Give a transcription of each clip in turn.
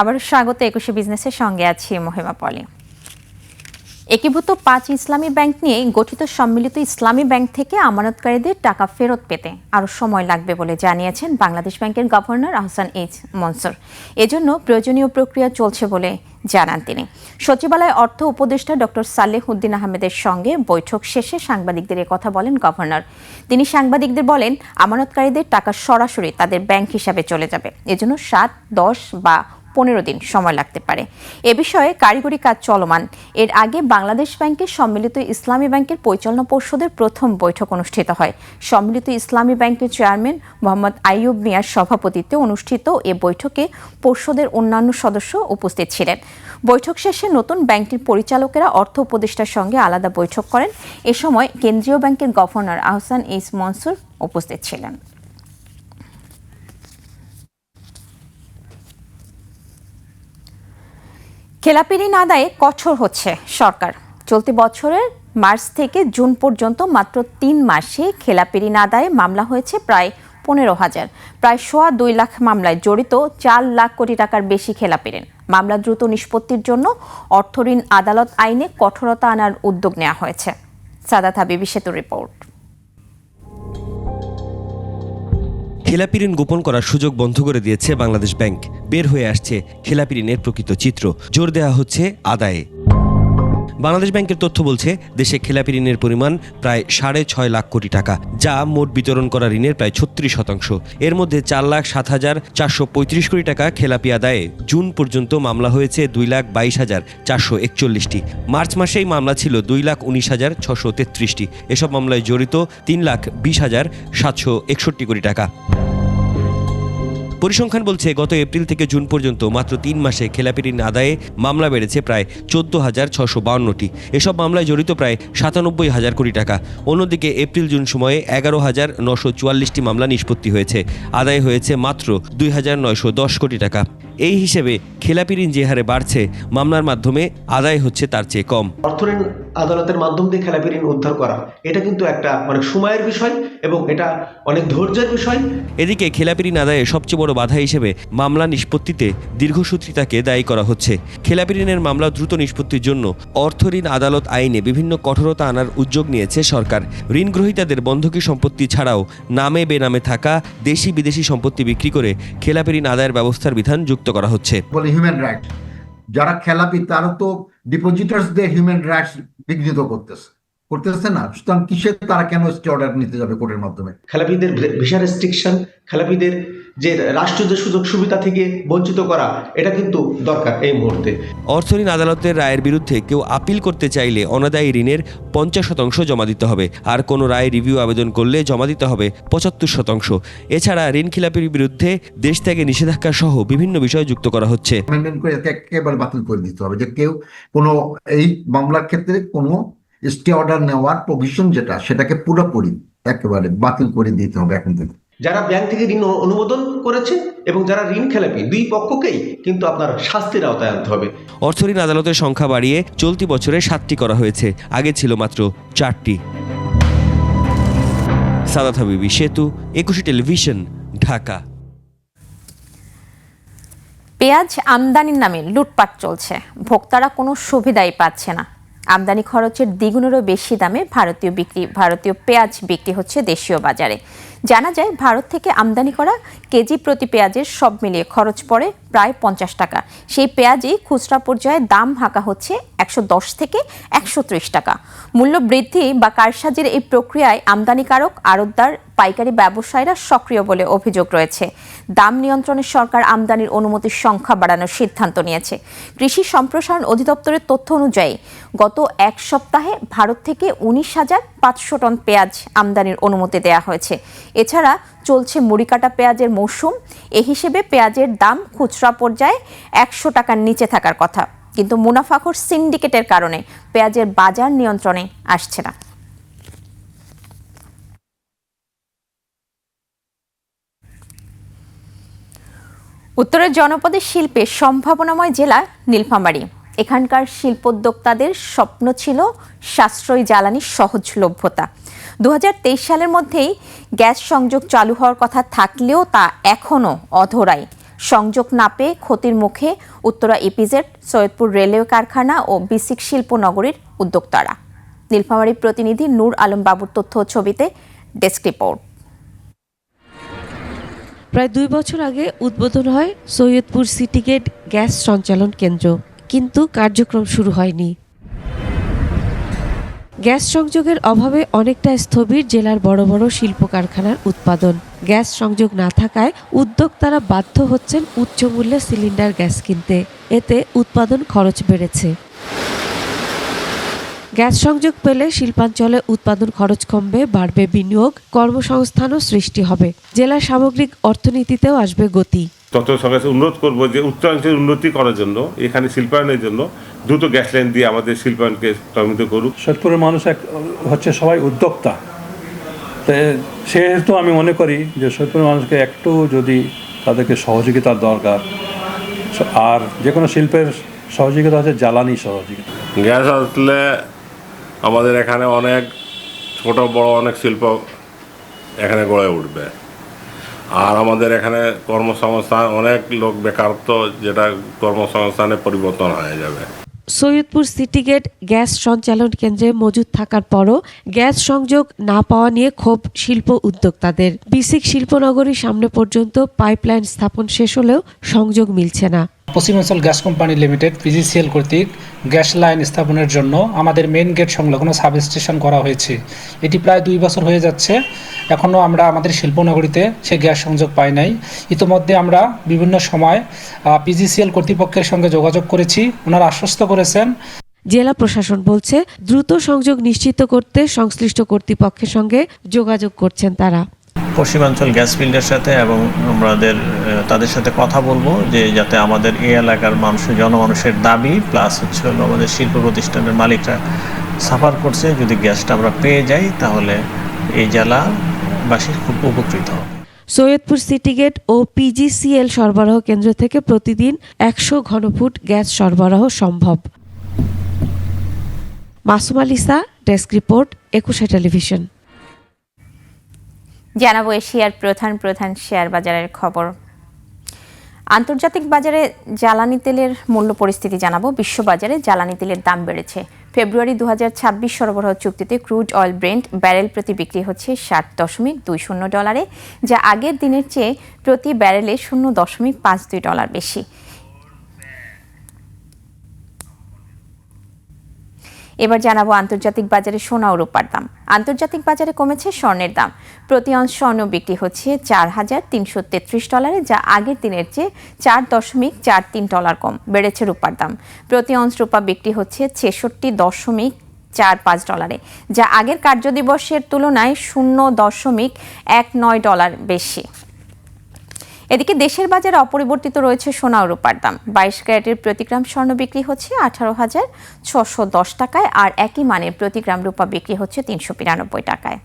আবার স্বাগত একুশে বিজনেসের সঙ্গে আছি মহিমা পলি। একীভূত পাঁচ ইসলামী ব্যাংক নিয়ে গঠিত সম্মিলিত ইসলামী ব্যাংক থেকে আমানতকারীদের টাকা ফেরত পেতে আরও সময় লাগবে বলে জানিয়েছেন বাংলাদেশ ব্যাংকের গভর্নর আহসান এইচ মনসুর। এজন্য প্রয়োজনীয় প্রক্রিয়া চলছে বলে জানান তিনি। সচিবালয় অর্থ উপদেষ্টা ডক্টর সালেহ উদ্দিন আহমেদের সঙ্গে বৈঠক শেষে সাংবাদিকদের কথা বলেন গভর্নর। তিনি সাংবাদিকদের বলেন, আমানতকারীদের টাকা সরাসরি তাদের ব্যাংক হিসাবে চলে যাবে। এজন্য সাত, দশ বা পনেরো দিন সময় লাগতে পারে। এ বিষয়ে কারিগরি কাজ চলমান। এর আগে বাংলাদেশ ব্যাংকের সম্মিলিত ইসলামী ব্যাংকের পরিচালনা পর্ষদের প্রথম বৈঠক অনুষ্ঠিত হয়। সম্মিলিত ইসলামী ব্যাংকের চেয়ারম্যান মোহাম্মদ আইয়ুব মিয়ার সভাপতিত্বে অনুষ্ঠিত এ বৈঠকে পর্ষদের অন্যান্য সদস্য উপস্থিত ছিলেন। বৈঠক শেষে নতুন ব্যাংকটির পরিচালকেরা অর্থ উপদেষ্টার সঙ্গে আলাদা বৈঠক করেন। এ সময় কেন্দ্রীয় ব্যাংকের গভর্নর আহসান এইস মনসুর উপস্থিত ছিলেন। খেলাপি আদায়ে কঠোর হচ্ছে সরকার। চলতি বছরের মার্চ থেকে জুন পর্যন্ত মাত্র তিন মাসে খেলাপি আদায়ে মামলা হয়েছে প্রায় পনেরো হাজার। প্রায় সোয়া দুই লাখ মামলায় জড়িত চার লাখ কোটি টাকার বেশি খেলাপি ঋণ মামলা দ্রুত নিষ্পত্তির জন্য অর্থঋণ আদালত আইনে কঠোরতা আনার উদ্যোগ নেওয়া হয়েছে। সাদাত হাবিবি সেতু রিপোর্ট। খেলাপি ঋণ গোপন করার সুযোগ বন্ধ করে দিয়েছে বাংলাদেশ ব্যাংক। বের হয়ে আসছে খেলাপি ঋণের প্রকৃত চিত্র। জোর দেওয়া হচ্ছে আদায়ে। বাংলাদেশ ব্যাংকের তথ্য বলছে, দেশে খেলাপি ঋণের পরিমাণ প্রায় সাড়ে ছয় লাখ কোটি টাকা, যা মোট বিতরণ করা ঋণের প্রায় ছত্রিশ শতাংশ। এর মধ্যে চার লাখ সাত হাজার চারশো পঁয়ত্রিশ কোটি টাকা খেলাপি আদায়ে জুন পর্যন্ত মামলা হয়েছে দুই লাখ বাইশ হাজার চারশো একচল্লিশটি। মার্চ মাসেই মামলা ছিল দুই লাখ উনিশ হাজার ছশো তেত্রিশটি। এসব মামলায় জড়িত তিন লাখ বিশ হাজার সাতশো একষট্টি কোটি টাকা। পরিসংখ্যান বলছে, গত এপ্রিল থেকে জুন পর্যন্ত মাত্র তিন মাসে খেলাপি ঋণ আদায়ে মামলা বেড়েছে প্রায় চোদ্দ হাজার ছশো বাউন্নটি। এসব মামলায় জড়িত প্রায় সাতানব্বই হাজার কোটি টাকা। অন্যদিকে এপ্রিল জুন সময়ে এগারো হাজার নশো চুয়াল্লিশটি মামলা নিষ্পত্তি হয়েছে। আদায় হয়েছে মাত্র দুই হাজার নয়শো দশ কোটি টাকা। এই হিসেবে খেলাপি ঋণ যে হারে বাড়ছে মামলার মাধ্যমে আদায় হচ্ছে তার চেয়ে কম। অর্থঋণ আদালতের মাধ্যম দিয়ে খেলাপি ঋণ উদ্ধার করা এটা কিন্তু একটা অনেক সময়ের বিষয় এবং এটা অনেক ধৈর্যের বিষয়। এদিকে খেলাপি ঋণ আদায়ে সবচেয়ে বড় বাধা হিসেবে মামলা নিষ্পত্তিতে দীর্ঘসূত্রিতাকে দায়ী করা হচ্ছে। খেলাপি ঋণের মামলা দ্রুত নিষ্পত্তির জন্য অর্থ ঋণ আদালত আইনে বিভিন্ন কঠোরতা আনার উদ্যোগ নিয়েছে সরকার। ঋণ গ্রহীতাদের বন্ধকি সম্পত্তি ছাড়াও নামে বেনামে থাকা দেশি বিদেশি সম্পত্তি বিক্রি করে খেলাপি ঋণ আদায়ের ব্যবস্থার বিধান যুক্ত করা হচ্ছে। বলে হিউম্যান রাইট যারা খেলাপি তারা তো ডিপোজিটার্সদের হিউম্যান রাইটস বিঘ্নিত করতেছে। করতেছে না? সুতরাং কিসের তারা কেন স্টে অর্ডার নিতে যাবে কোর্টের মাধ্যমে? খেলাপিদের ভিসা রেস্ট্রিকশন খেলাপিদের যে রাষ্ট্রীয় যে সুযোগ সুবিধা থেকে বঞ্চিত করা এটা কিন্তু দরকার এই মুহূর্তে। অর্থ ঋণ আদালতের রায়ের বিরুদ্ধে কেউ আপিল করতে চাইলে অনাদায়ী ঋণের পঞ্চাশ শতাংশ জমা দিতে হবে আর কোনো রায় রিভিউ আবেদন করলে জমা দিতে হবে পঁচাত্তর শতাংশ। এছাড়া ঋণ খিলাপির বিরুদ্ধে দেশ ত্যাগে নিষেধাজ্ঞা সহ বিভিন্ন বিষয় যুক্ত করা হচ্ছে। একেবারে বাতিল করে দিতে হবে যে কেউ কোনো এই মামলার ক্ষেত্রে কোনো স্টে অর্ডার নেওয়ার প্রভিশন যেটা সেটাকে পুরোপুরি একেবারে বাতিল করে দিতে হবে এখন থেকে। যারা ব্যাংক থেকে ঋণ অনুমোদন করেছে এবং যারা ঋণ খেলাপি দুই পক্ষকেই কিন্তু আপনার শাস্তির আওতায় আনতে হবে। অর্থ ঋণ আদালতের সংখ্যা বাড়িয়ে চলতি বছরে সাতটি করা হয়েছে। আগে ছিল মাত্র চারটি। সাদাত হাবিবি সেতু একুশে টেলিভিশন ঢাকা। পেঁয়াজ আমদানির নামে লুটপাট চলছে। ভোক্তারা কোনো সুবিধাই পাচ্ছে না। আমদানি খরচের দ্বিগুণেরও বেশি দামে ভারতীয় বিক্রি ভারতীয় পেঁয়াজ বিক্রি হচ্ছে দেশীয় বাজারে। জানা যায়, ভারত থেকে আমদানি করা কেজি প্রতি পেঁয়াজের সব মিলিয়ে খরচ পড়ে প্রায় পঞ্চাশ টাকা। সেই পেঁয়াজই খুচরা পর্যায়ে দাম হাঁকা হচ্ছে একশো দশ থেকে একশো ত্রিশ টাকা। মূল্য বৃদ্ধি বা কারসাজির এই প্রক্রিয়ায় আমদানিকারক, আড়তদার, পাইকারি ব্যবসায়ীরা সক্রিয় বলে অভিযোগ রয়েছে। দাম নিয়ন্ত্রণে সরকার আমদানির অনুমতির সংখ্যা বাড়ানোর সিদ্ধান্ত নিয়েছে। কৃষি সম্প্রসারণ অধিদপ্তরের তথ্য অনুযায়ী, গত এক সপ্তাহে ভারত থেকে উনিশ হাজার পাঁচশো টন পেঁয়াজ আমদানির অনুমতি দেওয়া হয়েছে। এছাড়া চলছে মুড়িকাটা পেঁয়াজের মৌসুম। এ হিসেবে পেঁয়াজের দাম খুচরা পর্যায়ে একশো টাকার নিচে থাকার কথা। কিন্তু মুনাফাখোর সিন্ডিকেটের কারণে পেঁয়াজের বাজার নিয়ন্ত্রণে আসছে না। উত্তরের জনপদের শিল্পে সম্ভাবনাময় জেলা নীলফামারী। এখানকার শিল্পোদ্যোক্তাদের স্বপ্ন ছিল সাশ্রয়ী জ্বালানির সহজলভ্যতা। দু হাজার তেইশ সালের মধ্যেই গ্যাস সংযোগ চালু হওয়ার কথা থাকলেও তা এখনও অধরাই। সংযোগ না পেয়ে ক্ষতির মুখে উত্তরা ইপিজেড সৈয়দপুর রেলওয়ে কারখানা ও বিসিক শিল্প নগরীর উদ্যোক্তারা। নীলফামারী প্রতিনিধি নূর আলম বাবুর তথ্য ছবিতে ডেস্ক রিপোর্ট। প্রায় দুই বছর আগে উদ্বোধন হয় সৈয়দপুর সিটি গেট গ্যাস সঞ্চালন কেন্দ্র। কিন্তু কার্যক্রম শুরু হয়নি। গ্যাস সংযোগের অভাবে অনেকটা স্থবির জেলার বড় বড় শিল্প কারখানার উৎপাদন। গ্যাস সংযোগ না থাকায় উদ্যোক্তারা বাধ্য হচ্ছেন উচ্চ মূল্যে সিলিন্ডার গ্যাস কিনতে। এতে উৎপাদন খরচ বেড়েছে। গ্যাস সংযোগ পেলে শিল্পাঞ্চলে উৎপাদন খরচ কমবে, বাড়বে বিনিয়োগ, কর্মসংস্থানও সৃষ্টি হবে। জেলার সামগ্রিক অর্থনীতিতেও আসবে গতি। তত সরকার অনুরোধ করব যে উত্তরাঞ্চলের উন্নতি করার জন্য এখানে শিল্পায়নের জন্য দ্রুত গ্যাস লাইন দিয়ে আমাদের শিল্পায়নকে ত্বরান্বিত করুক। সৈয়দপুরের মানুষ এক হচ্ছে সবাই উদ্যোক্তা। তো সেহেতু আমি মনে করি যে সৈয়দপুরের মানুষকে একটু যদি তাদেরকে সহযোগিতার দরকার আর যে কোনো শিল্পের সহযোগিতা হচ্ছে জ্বালানি সহযোগিতা। গ্যাস আসলে আমাদের এখানে অনেক ছোট বড় অনেক শিল্প এখানে গড়ে উঠবে। আর আমাদের এখানে কর্মসংস্থান, অনেক লোক বেকারত্ব যেটা কর্মসংস্থানে পরিবর্তন হয়ে যাবে। সৈয়দপুর সিটি গেট গ্যাস সঞ্চালন কেন্দ্রে মজুদ থাকার পরও গ্যাস সংযোগ না পাওয়া নিয়ে ক্ষোভ শিল্প উদ্যোক্তাদের। বিসিক শিল্পনগরীর সামনে পর্যন্ত পাইপলাইন স্থাপন শেষ হলেও সংযোগ মিলছে না। Paschimanchal gas company limited, PGCL কর্তৃক গ্যাস লাইন স্থাপনের জন্য আমাদের মেন গেট সংলগ্ন সাব স্টেশন করা হয়েছে। এটি প্রায় দুই বছর হয়ে যাচ্ছে। এখনও আমরা আমাদের শিল্পনগরীতে সে গ্যাস সংযোগ পাই নাই। ইতোমধ্যে আমরা বিভিন্ন সময় পিজিসিএল কর্তৃপক্ষের সঙ্গে যোগাযোগ করেছি। ওনারা আশ্বস্ত করেছেন। জেলা প্রশাসন বলছে, দ্রুত সংযোগ নিশ্চিত করতে সংশ্লিষ্ট কর্তৃপক্ষের সঙ্গে যোগাযোগ করছেন তারা। পশ্চিমাঞ্চল গ্যাস ফিল্ডের সাথে এবং আমাদের তাদের সাথে কথা বলব যে যাতে আমাদের এই এলাকার মানুষের জনমানুষের দাবি প্লাস হচ্ছে আমাদের শিল্প প্রতিষ্ঠানের মালিকরা সাফার করছে। যদি গ্যাসটা আমরা পেয়ে যাই, তাহলে এই জেলাবাসী খুব উপকৃত হবে। সৈয়দপুর সিটি গেট ও পিজিসিএল সরবরাহ কেন্দ্র থেকে প্রতিদিন একশো ঘনফুট গ্যাস সরবরাহ সম্ভব। মাসুম আলিসা ডেস্ক রিপোর্ট, একুশে টেলিভিশন। জানাব এশিয়ার প্রধান প্রধান শেয়ার বাজারের খবর। আন্তর্জাতিক বাজারে জ্বালানি তেলের মূল্য পরিস্থিতি জানাব। বিশ্ববাজারে জ্বালানি তেলের দাম বেড়েছে। ফেব্রুয়ারি দু হাজার ছাব্বিশ সরবরাহ চুক্তিতে ক্রুড অয়েল ব্রেন্ট ব্যারেল প্রতি বিক্রি হচ্ছে ষাট দশমিক দুই শূন্য ডলারে, যা আগের দিনের চেয়ে প্রতি ব্যারেলে শূন্য দশমিক পাঁচ দুই ডলার বেশি। এবার জানাব আন্তর্জাতিক বাজারে সোনা ও রূপার দাম। আন্তর্জাতিক বাজারে কমেছে স্বর্ণের দাম। প্রতি অংশ স্বর্ণ বিক্রি হচ্ছে চার হাজার তিনশো তেত্রিশ ডলারে, যা আগের দিনের চেয়ে চার দশমিক চার তিন ডলার কম। বেড়েছে রূপার দাম। প্রতি অংশ রূপা বিক্রি হচ্ছে ছেষট্টি দশমিক চার পাঁচ ডলারে, যা আগের কার্যদিবসের তুলনায় শূন্য দশমিক এক নয় ডলার বেশি। এদিকে দেশের বাজারে অপরিবর্তিত রয়েছে সোনা ও রূপার দাম। বাইশ ক্যারেটের প্রতি গ্রাম স্বর্ণ বিক্রি হচ্ছে আঠারো হাজার ছশো দশ টাকায় আর একই মানের প্রতি গ্রাম রূপা বিক্রি হচ্ছে তিনশো বিরানব্বই টাকায়।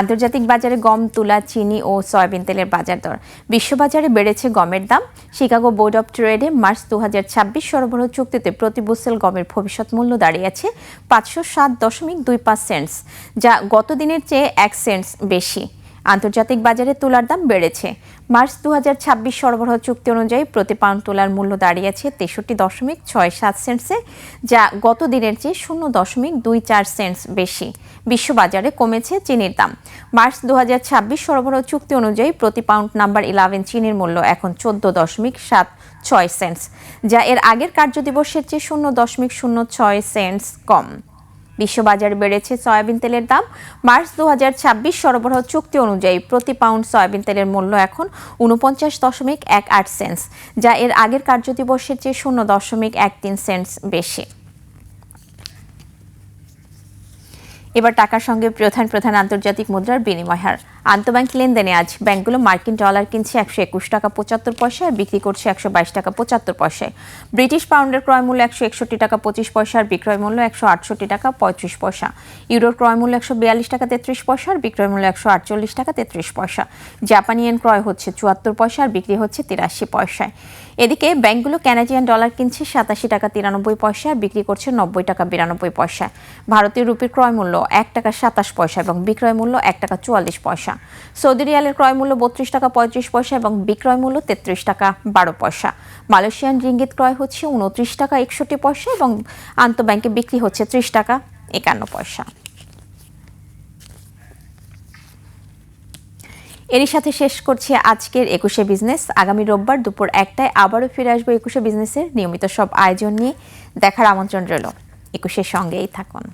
আন্তর্জাতিক বাজারে গম, তুলা, চিনি ও সয়াবিন তেলের বাজার দর। বিশ্ববাজারে বেড়েছে গমের দাম। শিকাগো বোর্ড অব ট্রেডে মার্চ দু হাজার ছাব্বিশ সরবরাহ চুক্তিতে প্রতি বুসেল গমের ভবিষ্যৎ মূল্য দাঁড়িয়েছে পাঁচশো সাত দশমিক দুই পাঁচ সেন্টস, যা গত দিনের চেয়ে এক সেন্টস বেশি। আন্তর্জাতিক বাজারে তুলার দাম বেড়েছে। মার্চ দু হাজার ছাব্বিশ সরবরাহ চুক্তি অনুযায়ী প্রতি পাউন্ড তুলার মূল্য দাঁড়িয়েছে তেষট্টি দশমিক ছয় সাত সেন্টসে, যা গত দিনের চেয়ে শূন্য দশমিক দুই চার সেন্টস বেশি। বিশ্ববাজারে কমেছে চিনির দাম। মার্চ দু হাজার ছাব্বিশ সরবরাহ চুক্তি অনুযায়ী প্রতি পাউন্ড নাম্বার ইলেভেন চিনির মূল্য এখন চোদ্দ দশমিক সাত ছয় সেন্টস, যা এর আগের কার্যদিবসের চেয়ে শূন্য দশমিক শূন্য ছয় সেন্টস কম। বিশ্ববাজারে বেড়েছে সয়াবিন তেলের দাম। মার্চ দু সরবরাহ চুক্তি অনুযায়ী প্রতি পাউন্ড সয়াবিন তেলের মূল্য এখন উনপঞ্চাশ দশমিক এক আট সেন্স যা এর আগের কার্যদিবসের চেয়ে শূন্য দশমিক এক তিন সেন্টস বেশি। এবার টাকার সঙ্গে প্রধান প্রধান আন্তর্জাতিক মুদ্রার বিনিময় হার। আন্তঃব্যাংক লেনদেনে আজ ব্যাংকগুলো মার্কিন ডলার কিনছে একশো একুশ টাকা পঁচাত্তর পয়সা আর বিক্রি করছে একশো বাইশ টাকা পঁচাত্তর পয়সায় ব্রিটিশ পাউন্ডের ক্রয় মূল্য একশো একষট্টি টাকা পঁচিশ পয়সা আর বিক্রয় মূল্য একশো আটষট্টি টাকা পঁয়ত্রিশ পয়সা। ইউরোর ক্রয় মূল্য একশো বিয়াল্লিশ টাকা তেত্রিশ পয়সা আর বিক্রয় মূল্য একশো আটচল্লিশ টাকা তেত্রিশ পয়সা। জাপানি এন ক্রয় হচ্ছে চুয়াত্তর পয়সা আর বিক্রি হচ্ছে তিরাশি পয়সায়। এদিকে ব্যাংকগুলো ক্যানাডিয়ান ডলার কিনছে সাতাশি টাকা তিরানব্বই পয়সা আর বিক্রি করছে নব্বই টাকা বিরানব্বই পয়সা। ভারতীয় রুপির ক্রয় মূল্য এক টাকা সাতাশ পয়সা এবং বিক্রয় মূল্য এক টাকা চুয়াল্লিশ পয়সা। সৌদি রিয়ালের ক্রয় মূল্য বত্রিশ টাকা পঁয়ত্রিশ পয়সা এবং বিক্রয় মূল্য তেত্রিশ টাকা বারো পয়সা। মালয়েশিয়ান রিঙ্গিত ক্রয় হচ্ছে উনত্রিশ টাকা একষট্টি পয়সা এবং আন্তঃব্যাংকে বিক্রি হচ্ছে ত্রিশ টাকা একান্ন পয়সা। এরই সাথে শেষ করছি আজকের একুশে বিজনেস। আগামী রোববার দুপুর একটায় আবারও ফিরে আসব একুশে বিজনেসের নিয়মিত সব আয়োজন নিয়ে। দেখার আমন্ত্রণ রইল। একুশের সঙ্গেই থাকুন।